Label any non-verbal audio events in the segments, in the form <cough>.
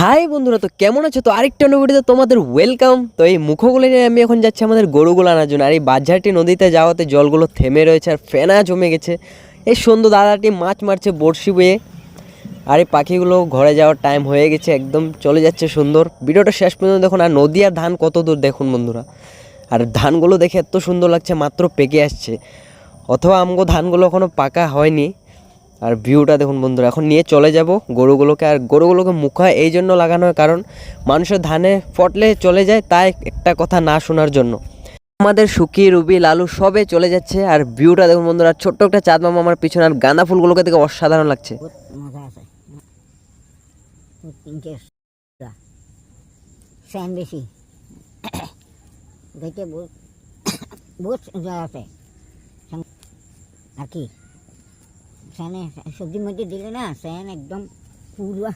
High বন্ধুরা, তো কেমন আছো? তো আরেকটা ভিডিওতে তোমাদের ওয়েলকাম তো এই মুখগুলো নিয়ে আমি এখন যাচ্ছি আমাদের গরুগুলো আনার জন্য। আর এই বাজারটি নদীতে যাওয়াতে জলগুলো থেমে রয়েছে আর ফেনা জমে গেছে। এই সুন্দর দাদাটি মাছ মারছে বড়শি বয়ে। আর এই পাখিগুলো ঘরে যাওয়ার টাইম হয়ে গেছে, একদম চলে যাচ্ছে সুন্দর। ভিডিওটা শেষ পর্যন্ত দেখুন, আর নদী আর ধান কত দূর দেখুন বন্ধুরা। আর ধানগুলো দেখে এত সুন্দর লাগছে, মাত্র পেকে আসছে। অথবা আমগো ধানগুলো এখনও পাকা হয়নি। আর ভিউটা দেখুন বন্ধুরা, এখন নিয়ে চলে যাব গরুগুলোকে। আর গরুগুলোকে মুখা এই জন্য লাগানো হয় কারণ, মানুষের ধানে ফটলে চলে যায় তাই একটা কথা না শোনার জন্য। আমাদের সুকি রুবি, লালু সবে চলে যাচ্ছে আর ভিউটা দেখুন বন্ধুরা, ছোট্ট একটা চাঁদ মামা আমার পিছনে আর গাঁদা ফুলগুলোকে দেখে অসাধারণ লাগছে। <coughs> আর কি? ফ্যানে সবজির মধ্যে দিলে না ফ্যান একদম পুরো।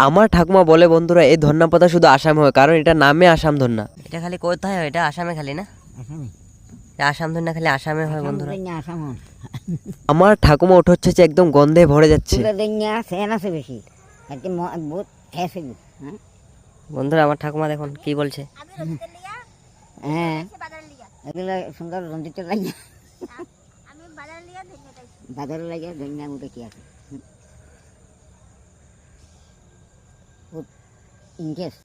আমার ঠাকুমা বলে বন্ধুরা এই ধন্যা পাতা শুধু আসামে হয় কারণ এটা নামে আসাম ধন্যা। এটা খালি কোথায় হয়? এটা আসামে খালি না? আসামে। না খালি আসামে হয় বন্ধুরা। আসাম আমার ঠাকুমা ওঠে হচ্ছে যে একদম গন্ধে ভরে যাচ্ছে। ফ্যান আছে বেশি। বহুত হ্যাঁ? বন্ধুরা আমার ঠাকুমা দেখুন কি বলছে। হ্যাঁ। এগুলো সুন্দর রঞ্জিত লাগে বাজারে লাগে ধনিয়া মতো কি আছে ইন্টারেস্ট